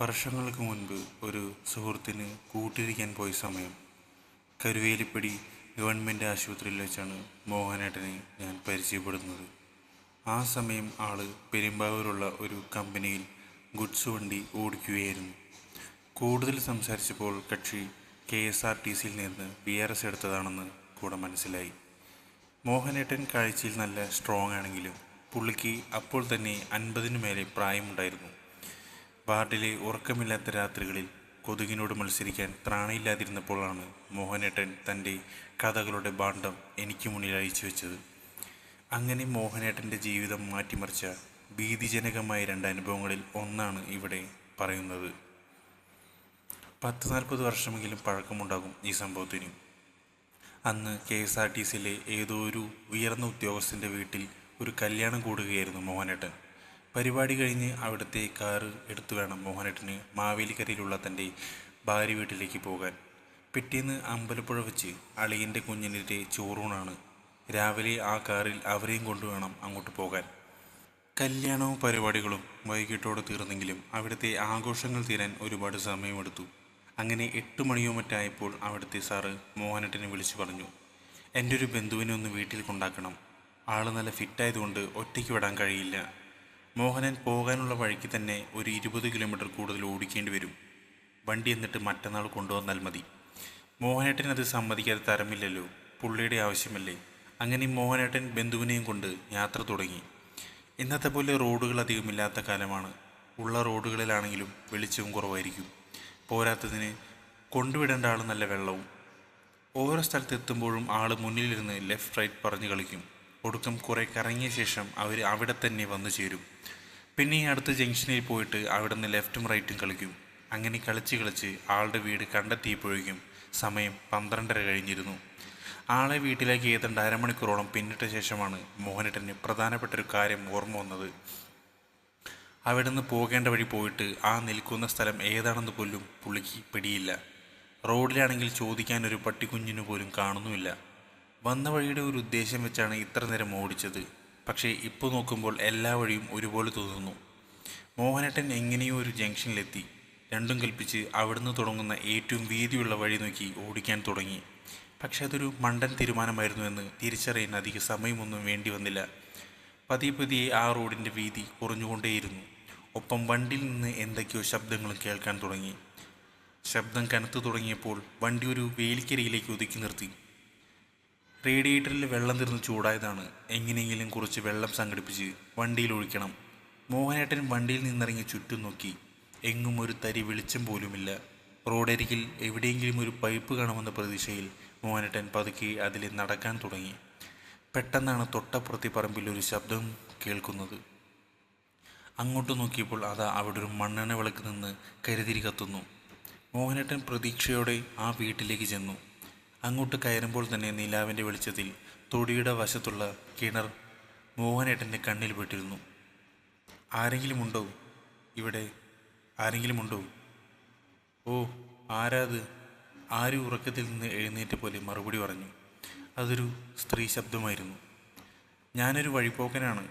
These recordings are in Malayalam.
വർഷങ്ങൾക്ക് മുൻപ് ഒരു സുഹൃത്തിന് കൂട്ടിരിക്കാൻ പോയ സമയം കരുവേലിപ്പടി ഗവൺമെന്റ് ആശുപത്രിയിൽ വെച്ചാണ് മോഹനേട്ടനെ ഞാൻ പരിചയപ്പെടുന്നത്. ആ സമയം ആൾ പെരുമ്പാവൂരുള്ള ഒരു കമ്പനിയിൽ ഗുഡ്സ് വണ്ടി ഓടിക്കുകയായിരുന്നു. കൂടുതൽ സംസാരിച്ചപ്പോൾ കക്ഷി കെ എസ് ആർ ടി സിയിൽ നിന്ന് ബി ആർ എസ് എടുത്തതാണെന്ന് കൂടെ മനസ്സിലായി. മോഹനേട്ടൻ കാഴ്ചയിൽ നല്ല സ്ട്രോങ് ആണെങ്കിലും പുള്ളിക്ക് അപ്പോൾ തന്നെ അൻപതിനു മേലെ പ്രായമുണ്ടായിരുന്നു. വാർഡിലെ ഉറക്കമില്ലാത്ത രാത്രികളിൽ കൊതുകിനോട് മത്സരിക്കാൻ ത്രാണിയില്ലാതിരുന്നപ്പോഴാണ് മോഹനേട്ടൻ തന്റെ കഥകളുടെ ഭാണ്ഡം എനിക്ക് മുന്നിൽ അയച്ചു വെച്ചത്. അങ്ങനെ മോഹനേട്ടന്റെ ജീവിതം മാറ്റിമറിച്ച ഭീതിജനകമായ രണ്ട് അനുഭവങ്ങളിൽ ഒന്നാണ് ഇവിടെ പറയുന്നത്. പത്ത് നാൽപ്പത് വർഷമെങ്കിലും പഴക്കമുണ്ടാകും ഈ സംഭവത്തിന്. അന്ന് കെ എസ് ആർ ടി സിയിലെ ഏതോ ഒരു ഉയർന്ന ഉദ്യോഗസ്ഥന്റെ വീട്ടിൽ ഒരു കല്യാണം കൂടുകയായിരുന്നു മോഹനേട്ടൻ. പരിപാടി കഴിഞ്ഞ് അവിടുത്തെ കാറ് എടുത്തു വേണം മോഹനേട്ടന് മാവേലിക്കരയിലുള്ള തന്റെ ഭാര്യ വീട്ടിലേക്ക് പോകാൻ. പിറ്റേന്ന് അമ്പലപ്പുഴ വെച്ച് അളിയന്റെ കുഞ്ഞിന്റെ ചോറൂണാണ്. രാവിലെ ആ കാറിൽ അവരെയും കൊണ്ടുവേണം അങ്ങോട്ട് പോകാൻ. കല്യാണവും പരിപാടികളും വൈകിട്ടോടെ തീർന്നെങ്കിലും അവിടുത്തെ ആഘോഷങ്ങൾ തീരാൻ ഒരുപാട് സമയമെടുത്തു. അങ്ങനെ എട്ട് മണിയോ മറ്റായപ്പോൾ അവിടുത്തെ സാറ് മോഹനേട്ടനെ വിളിച്ചു പറഞ്ഞു എന്റെ ഒരു ബന്ധുവിനെ ഒന്ന് വീട്ടിൽ കൊണ്ടാക്കണം. ആൾ നല്ല ഫിറ്റായതുകൊണ്ട് ഒറ്റയ്ക്ക് വിടാൻ കഴിയില്ല. മോഹനൻ പോകാനുള്ള വഴിക്ക് തന്നെ ഒരു ഇരുപത് കിലോമീറ്റർ കൂടുതൽ ഓടിക്കേണ്ടി വരും. വണ്ടി എന്നിട്ട് മറ്റന്നാൾ കൊണ്ടുവന്നാൽ മതി. മോഹനേട്ടൻ അത് സമ്മതിക്കാതെ തരമില്ലല്ലോ. പുള്ളിയുടെ ആവശ്യമല്ലേ. അങ്ങനെ മോഹനേട്ടൻ ബന്ധുവിനെയും കൊണ്ട് യാത്ര തുടങ്ങി. ഇന്നത്തെ പോലെ റോഡുകൾ അധികമില്ലാത്ത കാലമാണ്. ഉള്ള റോഡുകളിലാണെങ്കിലും വെളിച്ചവും കുറവായിരിക്കും. പോരാത്തതിന് കൊണ്ടുവിടേണ്ട ആൾ നല്ല വെള്ളവും. ഓരോ സ്ഥലത്ത് എത്തുമ്പോഴും ആൾ മുന്നിലിരുന്ന് ലെഫ്റ്റ് റൈറ്റ് പറഞ്ഞു കളിക്കും. ഒടുക്കം കുറെ കറങ്ങിയ ശേഷം അവർ അവിടെ തന്നെ വന്നു ചേരും. പിന്നെ ഈ അടുത്ത ജംഗ്ഷനിൽ പോയിട്ട് അവിടെ നിന്ന് ലെഫ്റ്റും റൈറ്റും കളിക്കും. അങ്ങനെ കളിച്ച് കളിച്ച് ആളുടെ വീട് കണ്ടെത്തിയപ്പോഴേക്കും സമയം പന്ത്രണ്ടര കഴിഞ്ഞിരുന്നു. ആളെ വീട്ടിലേക്ക് ഏതാണ്ട് അരമണിക്കൂറോളം പിന്നിട്ട ശേഷമാണ് മോഹനേട്ടന് പ്രധാനപ്പെട്ട ഒരു കാര്യം ഓർമ്മ വന്നത്. അവിടെ നിന്ന് പോകേണ്ട വഴി പോയിട്ട് ആ നിൽക്കുന്ന സ്ഥലം ഏതാണെന്ന് പോലും പുള്ളിക്ക് പിടിയില്ല. റോഡിലാണെങ്കിൽ ചോദിക്കാൻ ഒരു പട്ടിക്കുഞ്ഞിനു പോലും കാണുന്നുമില്ല. വന്ന വഴിയുടെ ഒരു ഉദ്ദേശം വെച്ചാണ് ഇത്ര നേരം ഓടിച്ചത്. പക്ഷേ ഇപ്പോൾ നോക്കുമ്പോൾ എല്ലാ വഴിയും ഒരുപോലെ തോന്നുന്നു. മോഹനേട്ടൻ എങ്ങനെയോ ഒരു ജംഗ്ഷനിലെത്തി. രണ്ടും കൽപ്പിച്ച് അവിടുന്ന് തുടങ്ങുന്ന ഏറ്റവും വീതിയുള്ള വഴി നോക്കി ഓടിക്കാൻ തുടങ്ങി. പക്ഷെ അതൊരു മണ്ടൻ തീരുമാനമായിരുന്നുവെന്ന് തിരിച്ചറിയാൻ അധിക സമയമൊന്നും വേണ്ടി വന്നില്ല. പതിയെ പതിയെ ആ റോഡിന്റെ വീതി കുറഞ്ഞുകൊണ്ടേയിരുന്നു. ഒപ്പം വണ്ടിയിൽ നിന്ന് എന്തൊക്കെയോ ശബ്ദങ്ങളും കേൾക്കാൻ തുടങ്ങി. ശബ്ദം കനത്തു തുടങ്ങിയപ്പോൾ വണ്ടി ഒരു വേലിക്കരയിലേക്ക് ഒതുക്കി നിർത്തി. റേഡിയേറ്ററിൽ വെള്ളം തീർന്ന് ചൂടായതാണ്. എങ്ങനെയെങ്കിലും കുറച്ച് വെള്ളം സംഘടിപ്പിച്ച് വണ്ടിയിൽ ഒഴിക്കണം. മോഹനേട്ടൻ വണ്ടിയിൽ നിന്നിറങ്ങി ചുറ്റും നോക്കി. എങ്ങും ഒരു തരി വെളിച്ചം പോലുമില്ല. റോഡരികിൽ എവിടെയെങ്കിലും ഒരു പൈപ്പ് കാണുമെന്ന പ്രതീക്ഷയിൽ മോഹനേട്ടൻ പതുക്കെ അതിൽ നടക്കാൻ തുടങ്ങി. പെട്ടെന്നാണ് തൊട്ടപ്പുറത്തെ പറമ്പിൽ ഒരു ശബ്ദം കേൾക്കുന്നത്. അങ്ങോട്ട് നോക്കിയപ്പോൾ അതാ അവിടെ ഒരു മണ്ണെണ്ണ വിളക്ക് നിന്ന് കരുതിരി കത്തുന്നു. മോഹനേട്ടൻ പ്രതീക്ഷയോടെ ആ വീട്ടിലേക്ക് ചെന്നു. അങ്ങോട്ട് കയറുമ്പോൾ തന്നെ നിലാവിന്റെ വെളിച്ചത്തിൽ തൊടിയുടെ വശത്തുള്ള കിണർ മോഹനേട്ടന്റെ കണ്ണിൽ പെട്ടിരുന്നു. ആരെങ്കിലും ഉണ്ടോ ഇവിടെ ആരെങ്കിലും ഉണ്ടോ ഓ ആരാത്? ആരും ഉറക്കത്തിൽ നിന്ന് എഴുന്നേറ്റ പോലെ മറുപടി പറഞ്ഞു. അതൊരു സ്ത്രീ ശബ്ദമായിരുന്നു. ഞാനൊരു വഴിപോക്കനാണ്.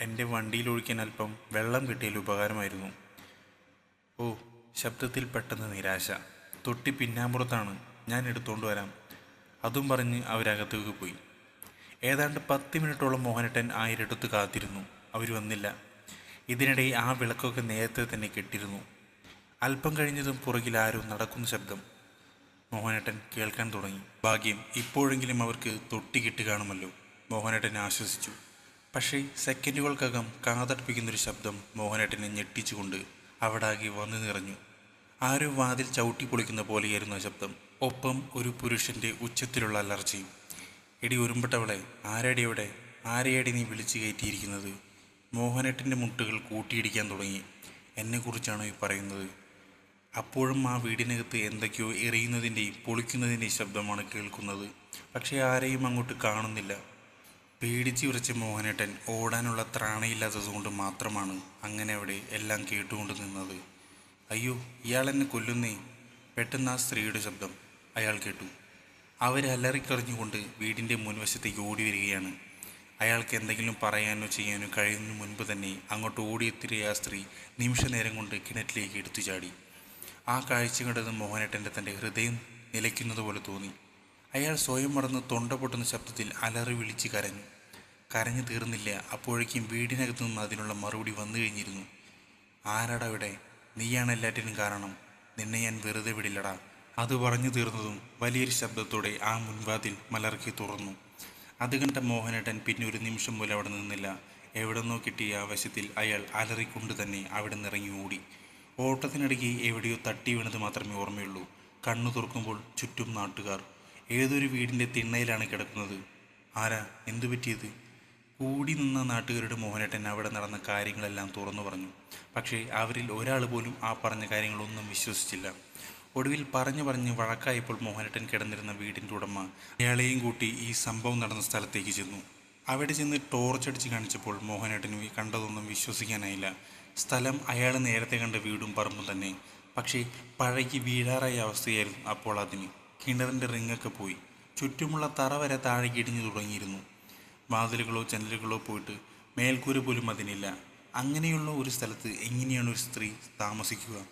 എന്റെ വണ്ടിയിൽ ഒഴിക്കാൻ അല്പം വെള്ളം കിട്ടിയാൽ ഉപകാരമായിരുന്നു. ഓ ശബ്ദത്തിൽ പെട്ടെന്ന് നിരാശ. തൊട്ടി പിന്നാമ്പുറത്താണ്. ഞാൻ എടുത്തുകൊണ്ട് വരാം. അതും പറഞ്ഞ് അവരകത്തേക്ക് പോയി. ഏതാണ്ട് പത്ത് മിനിറ്റോളം മോഹനട്ടൻ ആ ഇരട്ടത്ത് കാത്തിരുന്നു. അവർ വന്നില്ല. ഇതിനിടെ ആ വിളക്കൊക്കെ നേരത്തെ തന്നെ കെട്ടിരുന്നു. അല്പം കഴിഞ്ഞതും പുറകിൽ ആരോ നടക്കുന്ന ശബ്ദം. മോഹനേട്ടൻ കേൾക്കാൻ തുടങ്ങി. ഭാഗ്യം ഇപ്പോഴെങ്കിലും അവർക്ക് തൊട്ടി കിട്ടി കാണുമല്ലോ. മോഹനേട്ടൻ ആശ്വസിച്ചു. പക്ഷേ സെക്കൻഡുകൾക്കകം കാതടുപ്പിക്കുന്നൊരു ശബ്ദം മോഹനേട്ടനെ ഞെട്ടിച്ചുകൊണ്ട് അവിടാകെ വന്നു നിറഞ്ഞു. ആരോ വാതിൽ ചവിട്ടി പൊളിക്കുന്ന പോലെയായിരുന്നു ആ ശബ്ദം. ഒപ്പം ഒരു പുരുഷന്റെ ഉച്ചത്തിലുള്ള അലർജി എടി ഉരുമ്പട്ടവളെ ആരടി അവിടെ? ആരെയടി നീ വിളിച്ചു കയറ്റിയിരിക്കുന്നത്? മോഹനേട്ടന്റെ മുട്ടുകൾ കൂട്ടിയിടിക്കാൻ തുടങ്ങി. എന്നെക്കുറിച്ചാണോ ഈ പറയുന്നത്? അപ്പോഴും ആ വീടിനകത്ത് എന്തൊക്കെയോ എറിയുന്നതിന്റെയും പൊളിക്കുന്നതിന്റെയും ശബ്ദമാണ് കേൾക്കുന്നത്. പക്ഷേ ആരെയും അങ്ങോട്ട് കാണുന്നില്ല. പേടിച്ച് വിറച്ച മോഹനേട്ടൻ ഓടാനുള്ള ത്രാണയില്ലാത്തതുകൊണ്ട് മാത്രമാണ് അങ്ങനെ അവിടെ എല്ലാം കേട്ടുകൊണ്ട് നിന്നത്. അയ്യോ ഇയാൾ എന്നെ കൊല്ലുന്നേ. പെട്ടെന്ന് ആ സ്ത്രീയുടെ ശബ്ദം അയാൾ കേട്ടു. അവരെ അലറിക്കറിഞ്ഞുകൊണ്ട് വീടിന്റെ മുൻവശത്തേക്ക് ഓടി വരികയാണ് അയാൾക്ക് എന്തെങ്കിലും പറയാനോ ചെയ്യാനോ കഴിയുന്നതിന് മുൻപ് തന്നെ അങ്ങോട്ട് ഓടിയെത്തിയ ആ സ്ത്രീ നിമിഷ നേരം കൊണ്ട് കിണറ്റിലേക്ക് എടുത്തു ചാടി. ആ കാഴ്ച കണ്ടത് മോഹനേട്ടന്റെ തന്റെ ഹൃദയം നിലയ്ക്കുന്നത് പോലെ തോന്നി. അയാൾ സ്വയം മറന്ന് തൊണ്ട പൊട്ടുന്ന ശബ്ദത്തിൽ അലറി വിളിച്ച് കരഞ്ഞു. കരഞ്ഞു തീർന്നില്ല അപ്പോഴേക്കും വീടിനകത്തു നിന്ന് അതിനുള്ള മറുപടി വന്നു കഴിഞ്ഞിരുന്നു. ആരാടാ ഇവിടെ? നീയാണ് എല്ലാറ്റിനും കാരണം. നിന്നെ ഞാൻ വെറുതെ വിടില്ലടാ. അത് പറഞ്ഞു തീർന്നതും വലിയൊരു ശബ്ദത്തോടെ ആ മുൻവാതിൽ മലർക്കി തുറന്നു. അത് കണ്ട മോഹനേട്ടൻ പിന്നെ ഒരു നിമിഷം പോലും അവിടെ നിന്നില്ല. എവിടെന്നോ കിട്ടിയ ആവശ്യത്തിൽ അയാൾ അലറിക്കൊണ്ട് തന്നെ അവിടെ നിറങ്ങി ഓടി. ഓട്ടത്തിനിടയ്ക്ക് എവിടെയോ തട്ടി വീണത് മാത്രമേ ഓർമ്മയുള്ളൂ. കണ്ണു തുറക്കുമ്പോൾ ചുറ്റും നാട്ടുകാർ. ഏതൊരു വീടിന്റെ തിണ്ണയിലാണ് കിടക്കുന്നത്? ആരാ? എന്തു പറ്റിയത്? കൂടി നിന്ന നാട്ടുകാരുടെ മോഹനേട്ടൻ അവിടെ നടന്ന കാര്യങ്ങളെല്ലാം തുറന്നു പറഞ്ഞു. പക്ഷേ അവരിൽ ഒരാൾ പോലും ആ പറഞ്ഞ കാര്യങ്ങളൊന്നും വിശ്വസിച്ചില്ല. ഒടുവിൽ പറഞ്ഞു പറഞ്ഞ് വഴക്കായപ്പോൾ മോഹനേട്ടൻ കിടന്നിരുന്ന വീടിന്റെ ഉടമ അയാളെയും കൂട്ടി ഈ സംഭവം നടന്ന സ്ഥലത്തേക്ക് ചെന്നു. അവിടെ ചെന്ന് ടോർച്ചടിച്ച് കാണിച്ചപ്പോൾ മോഹനേട്ടന് കണ്ടതൊന്നും വിശ്വസിക്കാനായില്ല. സ്ഥലം അയാൾ നേരത്തെ കണ്ട വീടും പറമ്പും തന്നെ. പക്ഷേ പഴകി വീഴാറായ അവസ്ഥയായിരുന്നു അപ്പോൾ അതിന്. കിണറിന്റെ റിങ്ങൊക്കെ പോയി. ചുറ്റുമുള്ള തറ വരെ താഴേക്ക് ഇടിഞ്ഞു തുടങ്ങിയിരുന്നു. വാതിലുകളോ ജനലുകളോ പോയിട്ട് മേൽക്കൂര പോലും അതിനില്ല. അങ്ങനെയുള്ള ഒരു സ്ഥലത്ത് എങ്ങനെയാണ് ഒരു സ്ത്രീ താമസിക്കുക?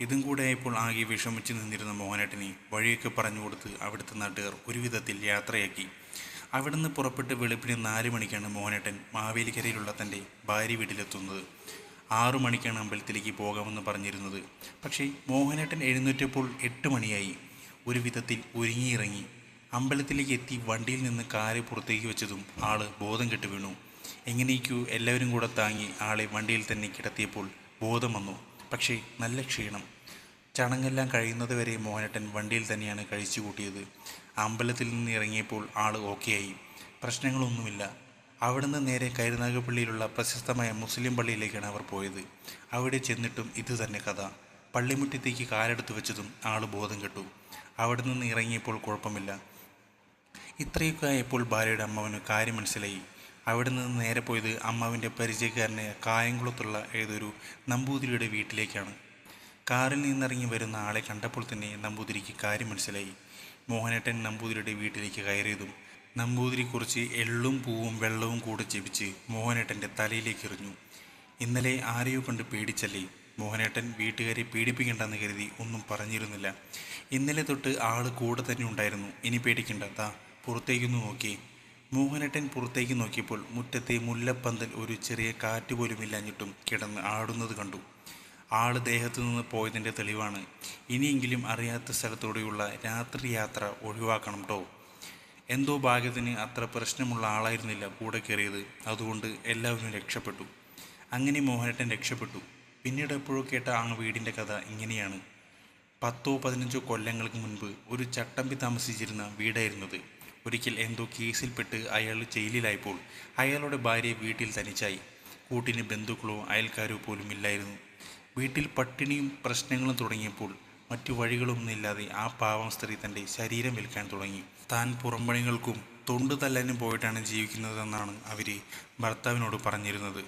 ഇതും കൂടെ ആയപ്പോൾ ആകെ വിഷമിച്ച് നിന്നിരുന്ന മോഹനേട്ടനെ വഴിയൊക്കെ പറഞ്ഞു കൊടുത്ത് അവിടുത്തെ നാട്ടുകാർ ഒരുവിധത്തിൽ യാത്രയാക്കി. അവിടുന്ന് പുറപ്പെട്ട് വെളുപ്പിന് നാല് മണിക്കാണ് മോഹനേട്ടൻ മാവേലിക്കരയിലുള്ള തന്റെ ഭാര്യ വീട്ടിലെത്തുന്നത്. ആറു മണിക്കാണ് അമ്പലത്തിലേക്ക് പോകാമെന്ന് പറഞ്ഞിരുന്നത്. പക്ഷേ മോഹനേട്ടൻ എഴുന്നേറ്റപ്പോൾ എട്ട് മണിയായി. ഒരു വിധത്തിൽ ഒരുങ്ങിയിറങ്ങി അമ്പലത്തിലേക്ക് എത്തി വണ്ടിയിൽ നിന്ന് കാൽ പുറത്തേക്ക് വെച്ചതും ആൾ ബോധം കെട്ട് വീണു. എങ്ങനെയൊക്കെയോ എല്ലാവരും കൂടെ താങ്ങി ആളെ വണ്ടിയിൽ തന്നെ കിടത്തിയപ്പോൾ ബോധം വന്നു. പക്ഷേ നല്ല ക്ഷീണം. ചടങ്ങെല്ലാം കഴിയുന്നത് വരെ മോഹനട്ടൻ വണ്ടിയിൽ തന്നെയാണ് കഴിച്ചു കൂട്ടിയത്. അമ്പലത്തിൽ നിന്ന് ഇറങ്ങിയപ്പോൾ ആൾ ഓക്കെയായി പ്രശ്നങ്ങളൊന്നുമില്ല. അവിടുന്ന് നേരെ കരുനാഗപ്പള്ളിയിലുള്ള പ്രശസ്തമായ മുസ്ലിം പള്ളിയിലേക്കാണ് അവർ പോയത്. അവിടെ ചെന്നിട്ടും ഇത് തന്നെ കഥ. പള്ളിമുറ്റത്തേക്ക് കാലെടുത്ത് വെച്ചതും ആൾ ബോധം കെട്ടു. അവിടെ നിന്ന് ഇറങ്ങിയപ്പോൾ കുഴപ്പമില്ല. ഇത്രയൊക്കെ ആയപ്പോൾ ഭാര്യയുടെ അമ്മാവന് കാര്യം മനസ്സിലായി. അവിടെ നിന്ന് നേരെ പോയത് അമ്മാവിന്റെ പരിചയക്കാരനായ കായംകുളത്തുള്ള ഏതൊരു നമ്പൂതിരിയുടെ വീട്ടിലേക്കാണ്. കാറിൽ നിന്നിറങ്ങി വരുന്ന ആളെ കണ്ടപ്പോൾ തന്നെ നമ്പൂതിരിക്ക് കാര്യം മനസ്സിലായി. മോഹനേട്ടൻ നമ്പൂതിരിയുടെ വീട്ടിലേക്ക് കയറിയതും നമ്പൂതിരി കുറച്ച് എള്ളും പൂവും വെള്ളവും കൂടെ ജപിച്ച് മോഹനേട്ടന്റെ തലയിലേക്ക് എറിഞ്ഞു. ഇന്നലെ ആരെയോ കണ്ട് പേടിച്ചല്ലേ? മോഹനേട്ടൻ വീട്ടുകാരെ പേടിപ്പിക്കണ്ടെന്ന് കരുതി ഒന്നും പറഞ്ഞിരുന്നില്ല. ഇന്നലെ തൊട്ട് ആൾ കൂടെ തന്നെ ഉണ്ടായിരുന്നു. ഇനി പേടിക്കണ്ട താ പുറത്തേക്കൊന്ന് നോക്കി. മോഹനേട്ടൻ പുറത്തേക്ക് നോക്കിയപ്പോൾ മുറ്റത്തെ മുല്ലപ്പന്തൽ ഒരു ചെറിയ കാറ്റ് പോലും ഇല്ലാഞ്ഞിട്ടും കിടന്ന് ആടുന്നത് കണ്ടു. ആൾ ദേഹത്തു നിന്ന് പോയതിന്റെ തെളിവാണ്. ഇനിയെങ്കിലും അറിയാത്ത സ്ഥലത്തൂടെയുള്ള രാത്രി യാത്ര ഒഴിവാക്കണം കേട്ടോ എന്തോ ഭാഗ്യത്തിന് അത്ര പ്രശ്നമുള്ള ആളായിരുന്നില്ല കൂടെ കയറിയത്. അതുകൊണ്ട് എല്ലാവരും രക്ഷപ്പെട്ടു. അങ്ങനെ മോഹനേട്ടൻ രക്ഷപ്പെട്ടു. പിന്നീട് എപ്പോഴോ കേട്ട ആ വീടിന്റെ കഥ ഇങ്ങനെയാണ്. പത്തോ പതിനഞ്ചോ കൊല്ലങ്ങൾക്ക് മുൻപ് ഒരു ചട്ടമ്പി താമസിച്ചിരുന്ന വീടായിരുന്നത് ഒരിക്കൽ എന്തോ കേസിൽപ്പെട്ട് അയാൾ ജയിലിലായപ്പോൾ അയാളുടെ ഭാര്യ വീട്ടിൽ തനിച്ചായി. കൂട്ടിന് ബന്ധുക്കളോ അയൽക്കാരോ പോലും ഇല്ലായിരുന്നു. വീട്ടിൽ പട്ടിണിയും പ്രശ്നങ്ങളും തുടങ്ങിയപ്പോൾ മറ്റു വഴികളൊന്നുമില്ലാതെ ആ പാവം സ്ത്രീ തന്റെ ശരീരം വിൽക്കാൻ തുടങ്ങി. താൻ പുറംപണികൾക്കും തൊണ്ട് തല്ലാനും പോയിട്ടാണ് ജീവിക്കുന്നതെന്നാണ് അവർ ഭർത്താവിനോട് പറഞ്ഞിരുന്നത്.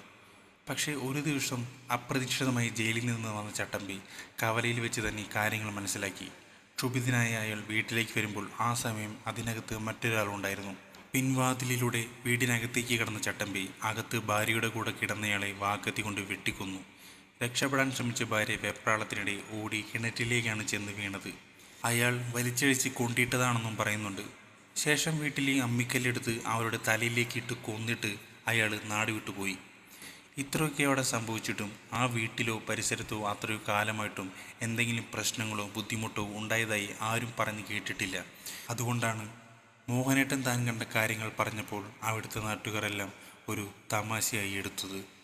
പക്ഷേ ഒരു ദിവസം അപ്രതീക്ഷിതമായി ജയിലിൽ നിന്ന് വന്ന ചട്ടമ്പി കവലയിൽ വെച്ച് തന്നെ കാര്യങ്ങൾ മനസ്സിലാക്കി. ക്ഷുഭിതനായ അയാൾ വീട്ടിലേക്ക് വരുമ്പോൾ ആ സമയം അതിനകത്ത് മറ്റൊരാളുണ്ടായിരുന്നു. പിൻവാതിലിലൂടെ വീടിനകത്തേക്ക് കിടന്ന ചട്ടമ്പി അകത്ത് ഭാര്യയുടെ കൂടെ കിടന്നയാളെ വാക്കത്തി കൊണ്ട് വെട്ടിക്കൊന്നു. രക്ഷപ്പെടാൻ ശ്രമിച്ച ഭാര്യ വെപ്രാളത്തിനിടെ ഓടി കിണറ്റിലേക്കാണ് ചെന്ന് വീണത്. അയാൾ വലിച്ചഴിച്ച് കൊണ്ടിട്ടതാണെന്നും പറയുന്നുണ്ട്. ശേഷം വീട്ടിലെ അമ്മിക്കല്ലെടുത്ത് അവരുടെ തലയിലേക്ക് ഇട്ട് കൊന്നിട്ട് അയാൾ നാട് വിട്ടുപോയി ഇത്രയൊക്കെ അവിടെ സംഭവിച്ചിട്ടും ആ വീട്ടിലോ പരിസരത്തോ അത്രയോ കാലമായിട്ടും എന്തെങ്കിലും പ്രശ്നങ്ങളോ ബുദ്ധിമുട്ടോ ഉണ്ടായതായി ആരും പറഞ്ഞു കേട്ടിട്ടില്ല. അതുകൊണ്ടാണ് മോഹനേട്ടൻ താൻ കണ്ട കാര്യങ്ങൾ പറഞ്ഞപ്പോൾ അവിടുത്തെ നാട്ടുകാരെല്ലാം ഒരു തമാശയായി എടുത്തത്.